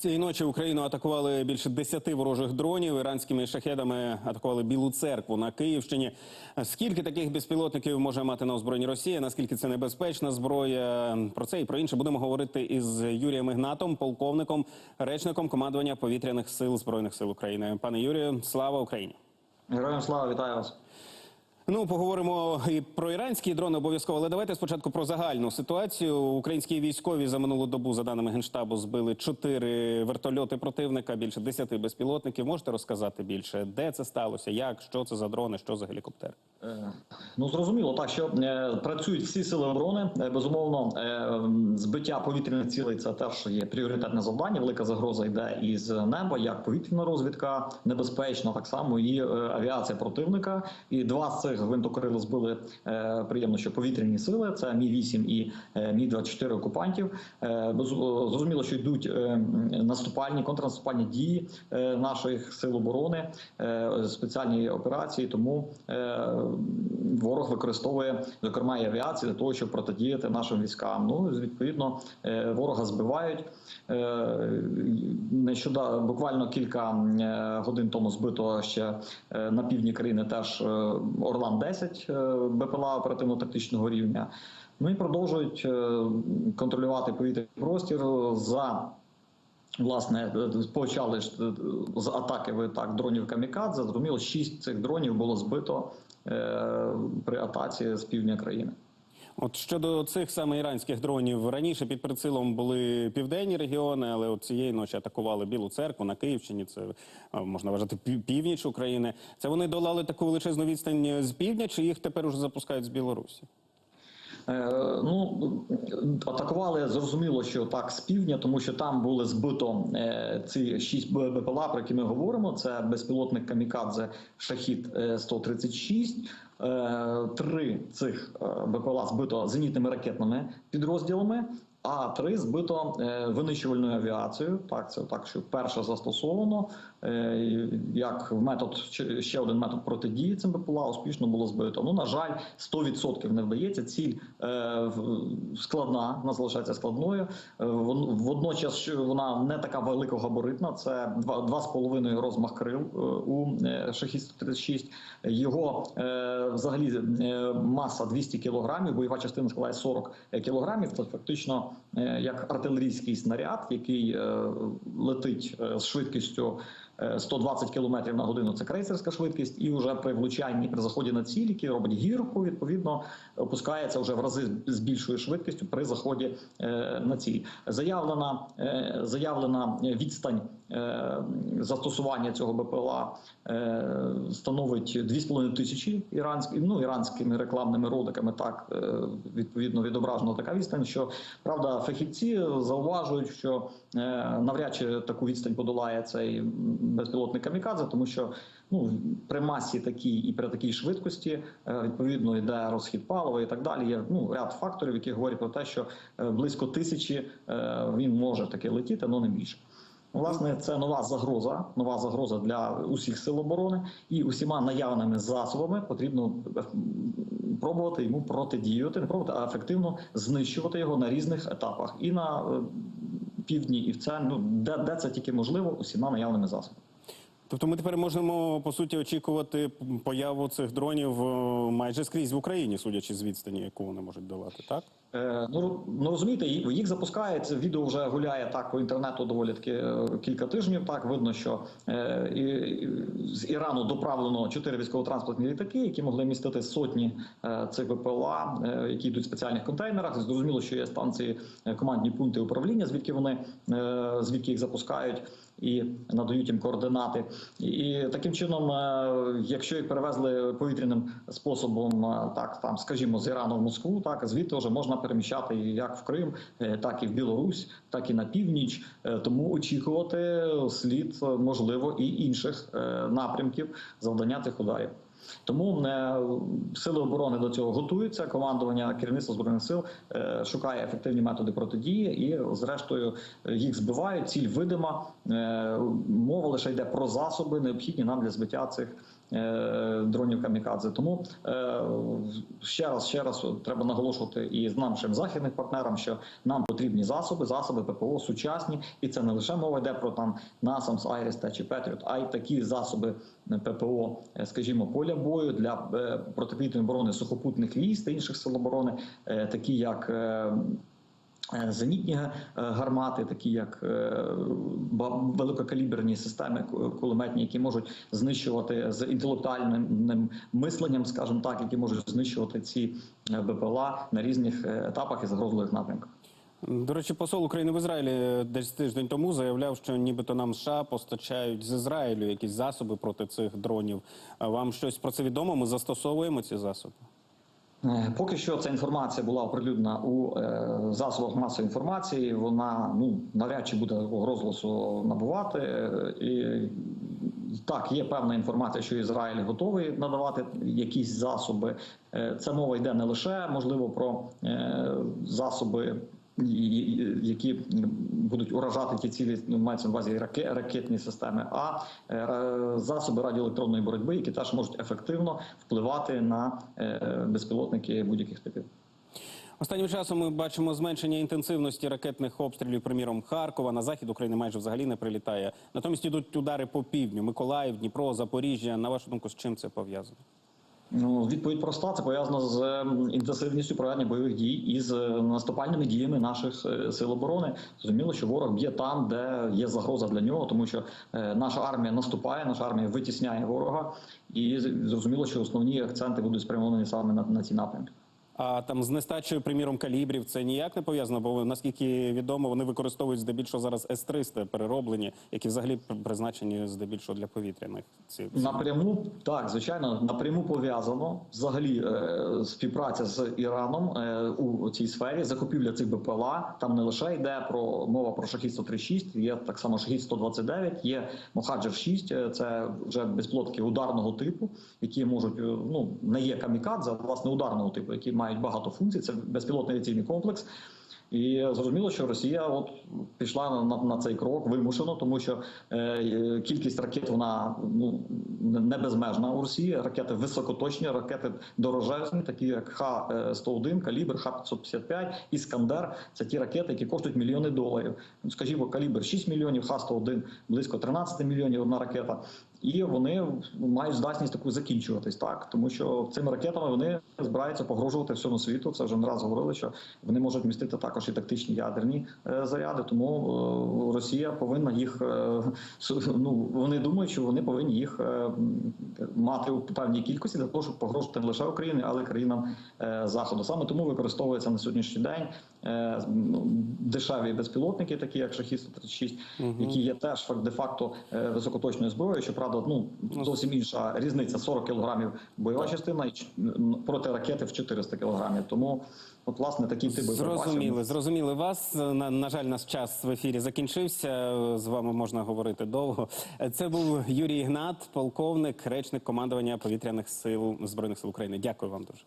Цієї ночі Україну атакували більше десяти ворожих дронів. Іранськими шахедами атакували Білу церкву на Київщині. Скільки таких безпілотників може мати на озброєнні Росія? Наскільки це небезпечна зброя? Про це і про інше будемо говорити із Юрієм Ігнатом, полковником, речником командування повітряних сил збройних сил України. Пане Юрію, слава Україні! Героям слава, вітаю вас. Ну, поговоримо і про іранські дрони обов'язково, але давайте спочатку про загальну ситуацію. Українські військові за минулу добу, за даними генштабу, збили чотири вертольоти противника, більше десяти безпілотників. Можете розказати більше, де це сталося, як, що це за дрони, що за гелікоптери? Е, Ну зрозуміло, так що е, працюють всі сили оборони. Е, безумовно, е, збиття повітряних цілей це теж є пріоритетне завдання. Велика загроза йде із неба, як повітряна розвідка небезпечна, так само і е, авіація противника. І два з цих гвинтокрил збили е, приємно, що повітряні сили це мі 8 і е, мі 24 окупантів. Е, зрозуміло, що йдуть наступальні контрнаступальні дії наших сил оборони, спеціальні операції. Тому ворог використовує зокрема і авіацію для того, щоб протидіяти нашим військам. Ну відповідно, ворога збивають. Нещодавно буквально кілька годин тому збито ще на півдні країни теж е, Орлан 10 е, БПЛА оперативно-тактичного рівня. Ну і продовжують е, контролювати повітряний простір за. Власне, почали е, з атаки так дронів камікадзе. Зрозуміло, шість цих дронів було збито при атаці з півдня країни. От щодо цих саме іранських дронів, раніше під прицілом були південні регіони, але от цієї ночі атакували Білу церкву на Київщині. Це е, можна вважати північ України. Це вони долали таку величезну відстань з півдня, чи їх тепер уже запускають з Білорусі? Е, Ну атакували зрозуміло, що так з півдня, тому що там були збито е, ці шість БПЛА, про які ми говоримо. Це безпілотник Камікадзе Шахід 136 Е, Три цих БПЛА збито зенітними ракетними підрозділами. А три збито е, винищувальною авіацією. Так, це так, що перше застосовано е, як метод ще- один метод протидії цим БПЛА успішно було збито. Ну на жаль, 100% не вдається. Ціль е, складна, вона залишається складною. Водночас вона не така великогабаритна. Це два, два з половиною розмах крил у шахід 136. Його взагалі маса 200 кілограмів, бойова частина складає 40 кілограмів. Це фактично е, як артилерійський снаряд, який е, летить е, з швидкістю 120 км на годину. Це крейсерська швидкість, і вже при влучанні при заході на ціль, робить гірку, відповідно опускається вже в рази з більшою швидкістю при заході е, на ціль. Заявлена е, заявлена відстань е, застосування цього БПЛА е, становить 2,5 тисячі іранські, ну іранськими рекламними роликами. Так е, відповідно відображена така відстань. Що правда, фахівці зауважують, що е, навряд чи таку відстань подолає цей безпілотник камікадзе, тому що ну при масі такій і при такій швидкості е, відповідно йде розхід палива і так далі. Є ну ряд факторів, які говорять про те, що е, близько тисячі е, він може таки летіти, але не більше. Власне, це нова загроза, нова загроза для усіх сил оборони, і усіма наявними засобами потрібно пробувати йому протидіяти, не пробувати, а ефективно знищувати його на різних етапах і на півдні, і в це ну де, де це тільки можливо, усіма наявними засобами. Тобто ми тепер можемо по суті очікувати появу цих дронів е, майже скрізь в Україні, судячи з відстані, яку вони можуть давати, так? Е, Ну, ну розумієте, їх запускають. Відео вже гуляє так по інтернету доволі таки е, кілька тижнів. Так видно, що е, з Ірану доправлено чотири військово-транспортні літаки, які могли містити сотні цих ВПЛА, які йдуть в спеціальних контейнерах. Зрозуміло, що є станції командні пункти управління, звідки вони звідки їх запускають. І надають їм координати, і таким чином, якщо їх перевезли повітряним способом, так там, скажімо, з Ірану в Москву, так звідти вже можна переміщати як в Крим, е, так і в Білорусь, так і на північ. Е, Тому очікувати слід е, можливо і інших напрямків завдання цих ударів. Тому сили оборони до цього готуються. Командування керівництва збройних сил шукає ефективні методи протидії, і зрештою їх збивають. Ціль видима. Мова лише йде про засоби, необхідні нам для збиття цих дронів камікадзе. Тому е, ще раз ще раз треба наголошувати і з нашим західним партнерам, що нам потрібні засоби, засоби ППО сучасні, і це не лише мова йде про там NASAMS, IRIS та чи Patriot, а й такі засоби ППО, е, скажімо, поля бою для е, протиповітряної оборони сухопутних військ та інших сил оборони, е, такі як. Е, Зенітні е, гармати, такі як е, великокаліберні системи кулеметні, які можуть знищувати з інтелектуальним мисленням, скажімо так, які можуть знищувати ці БПЛА на різних етапах і загрозливих напрямках. До речі, посол України в Ізраїлі десь тиждень тому заявляв, що нібито нам США постачають з Ізраїлю якісь засоби проти цих дронів. Вам щось про це відомо? Ми застосовуємо ці засоби? Е, Поки що ця інформація була оприлюднена у е, засобах масової інформації. Вона ну навряд чи буде такого розголосу набувати. Е, І так, є певна інформація, що Ізраїль готовий надавати якісь засоби. Це мова йде не лише можливо про засоби. Які будуть уражати ті цілі, ну, мається на увазі раке- ракетні системи, а е, засоби радіоелектронної боротьби, які теж можуть ефективно впливати на е, безпілотники будь-яких типів. Останнім часом ми бачимо зменшення інтенсивності ракетних обстрілів, приміром Харкова. На захід України майже взагалі не прилітає. Натомість ідуть удари по півдню: Миколаїв, Дніпро, Запоріжжя. На вашу думку, з чим це пов'язано? Ну, відповідь проста. Це пов'язано з ем, інтенсивністю проведення бойових дій і з е, наступальними діями наших е, сил оборони. Зрозуміло, що ворог б'є там, де є загроза для нього, тому що е, наша армія наступає, наша армія витісняє ворога, і зрозуміло, що основні акценти будуть спрямовані саме на, на ці напрямки. А там з нестачею, приміром, калібрів це ніяк не пов'язано, бо наскільки відомо, вони використовують здебільшого зараз С-300 перероблені, які взагалі призначені здебільшого для повітряних цілей. Напряму так, звичайно, напряму пов'язано взагалі е, співпраця з Іраном е, у цій сфері. Закупівля цих БПЛА. Там не лише йде про мова про шахід 136, є так само шахід 129, є Мохаджер 6, е, Це вже безпілотники ударного типу, які можуть е, ну не є камікадзе, а власне ударного типу, які мають багато функцій. Це безпілотний авіаційний комплекс. І зрозуміло, що Росія от пішла на, на, на цей крок вимушено, тому що е, кількість ракет вона ну не безмежна у Росії. Ракети високоточні, ракети дорожезні, такі як Х-101, калібр, Х-555, Іскандер. Це ті ракети, які коштують мільйони доларів. Скажімо, калібр 6 мільйонів, Х-101 близько 13 мільйонів одна ракета. І вони мають здатність таку закінчуватись, так тому що цими ракетами вони збираються погрожувати всьому світу. Це вже не раз говорили, що вони можуть містити також і тактичні ядерні е, заряди. Тому е, Росія повинна їх е, ну вони думають, що вони повинні їх мати у певній кількості для того, щоб погрожувати не лише Україні, але й країнам заходу. Саме тому використовується на сьогоднішній день дешеві безпілотники, такі як шахід 136 які є теж факт де-факто е, високоточною зброєю. Щоправда, ну зовсім інша різниця 40 кілограмів бойова частина і проти ракети в 400 кілограмів. Тому, от власне, такі типи Зрозуміли, зрозуміли вас. На, на жаль, наш час в ефірі закінчився. З вами можна говорити довго. Це був Юрій Ігнат, полковник, речник командування повітряних сил збройних сил України. Дякую вам дуже.